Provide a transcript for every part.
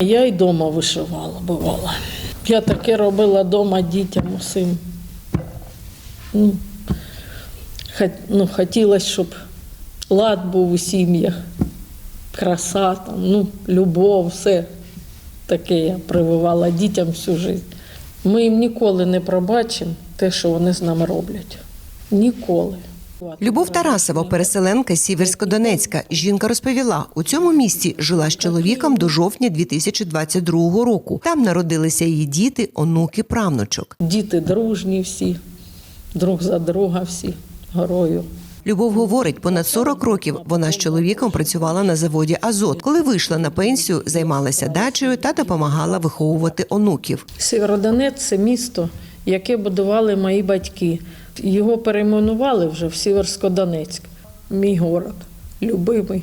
Я й вдома вишивала, бувала. Я таке робила вдома дітям усім. Ну, ну, хотілося, щоб лад був у сім'ях, краса, там, ну, любов, все таке я прививала дітям всю життя. Ми їм ніколи не пробачимо те, що вони з нами роблять. Ніколи. Любов Тарасова, переселенка Сіверсько-Донецька. Жінка розповіла, у цьому місті жила з чоловіком до жовтня 2022 року. Там народилися її діти, онуки, правнучок. Діти дружні всі, друг за друга всі, горою. Любов говорить, понад 40 років вона з чоловіком працювала на заводі Азот. Коли вийшла на пенсію, займалася дачею та допомагала виховувати онуків. Сєвєродонець це місто, яке будували мої батьки. Його перейменували вже в Сіверсько-Донецьк. Мій город, любимий.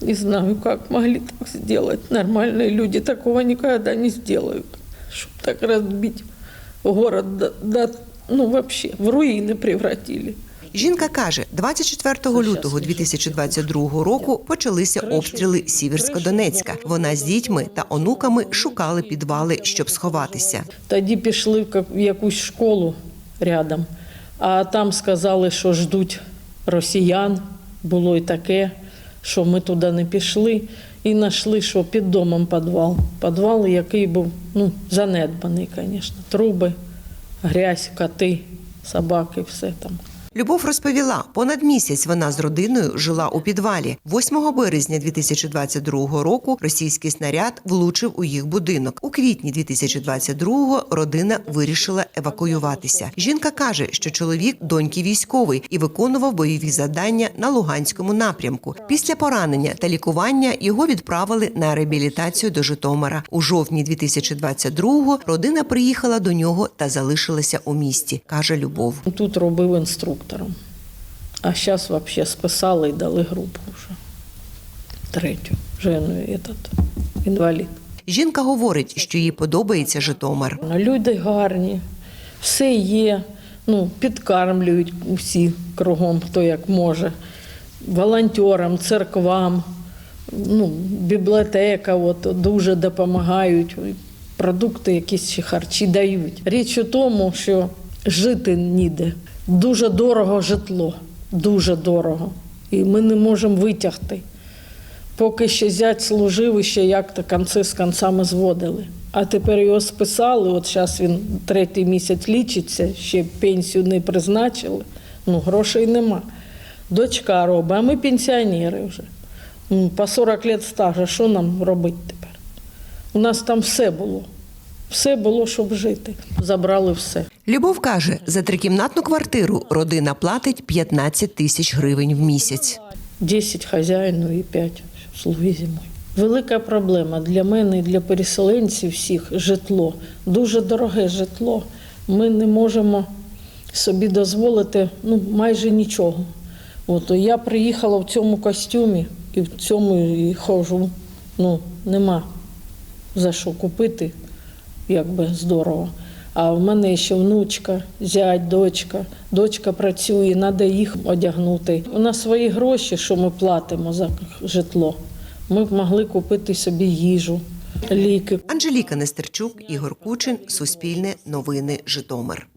Не знаю, как могли так сделать. Нормальные люди такого никогда не сделают. Чтоб так разбить город, до, до- ну вообще, в руины превратили. Жінка каже, 24 лютого 2022 року почалися обстріли Сіверсько-Донецька. Вона з дітьми та онуками шукали підвали, щоб сховатися. Тоді пішли в якусь школу рядом, а там сказали, що ждуть росіян. Було і таке, що ми туди не пішли. І знайшли, що під домом підвал. Підвал, який був ну, занедбаний, звісно. Труби, грязь, коти, собаки, все там. Любов розповіла, понад місяць вона з родиною жила у підвалі. 8 березня 2022 року російський снаряд влучив у їх будинок. У квітні 2022 родина вирішила евакуюватися. Жінка каже, що чоловік доньки військовий і виконував бойові завдання на Луганському напрямку. Після поранення та лікування його відправили на реабілітацію до Житомира. У жовтні 2022 родина приїхала до нього та залишилася у місті, каже Любов. Тут робив інструктором. А зараз взагалі списали і дали групу вже. Третю. Жену этот, інвалід. Жінка говорить, що їй подобається Житомир. Люди гарні, все є, ну, підкармлюють усі кругом, хто як може. Волонтерам, церквам, ну, бібліотека от, дуже допомагають. Продукти якісь харчі дають. Річ у тому, що жити ніде. Дуже дорого житло, дуже дорого. І ми не можемо витягти. Поки ще зять служив і ще як-то конці з концами зводили. А тепер його списали, от зараз він третій місяць лічиться, ще пенсію не призначили, ну грошей нема. Дочка робить, а ми пенсіонери вже. По 40 років стажу, що нам робити тепер? У нас там все було. Все було, щоб жити. Забрали все. Любов каже, за трикімнатну квартиру родина платить 15 тисяч гривень в місяць. 10 хазяїну і 5 слуги зимою. Велика проблема для мене і для переселенців всіх житло. Дуже дороге житло. Ми не можемо собі дозволити ну, майже нічого. От я приїхала в цьому костюмі і в цьому і ходжу. Ну, нема за що купити, якби здорово. А в мене ще внучка, зять, дочка. Дочка працює, треба їх одягнути. У нас свої гроші, що ми платимо за житло. Ми б могли купити собі їжу, ліки. Анжеліка Нестерчук, Ігор Кучин, Суспільне новини, Житомир.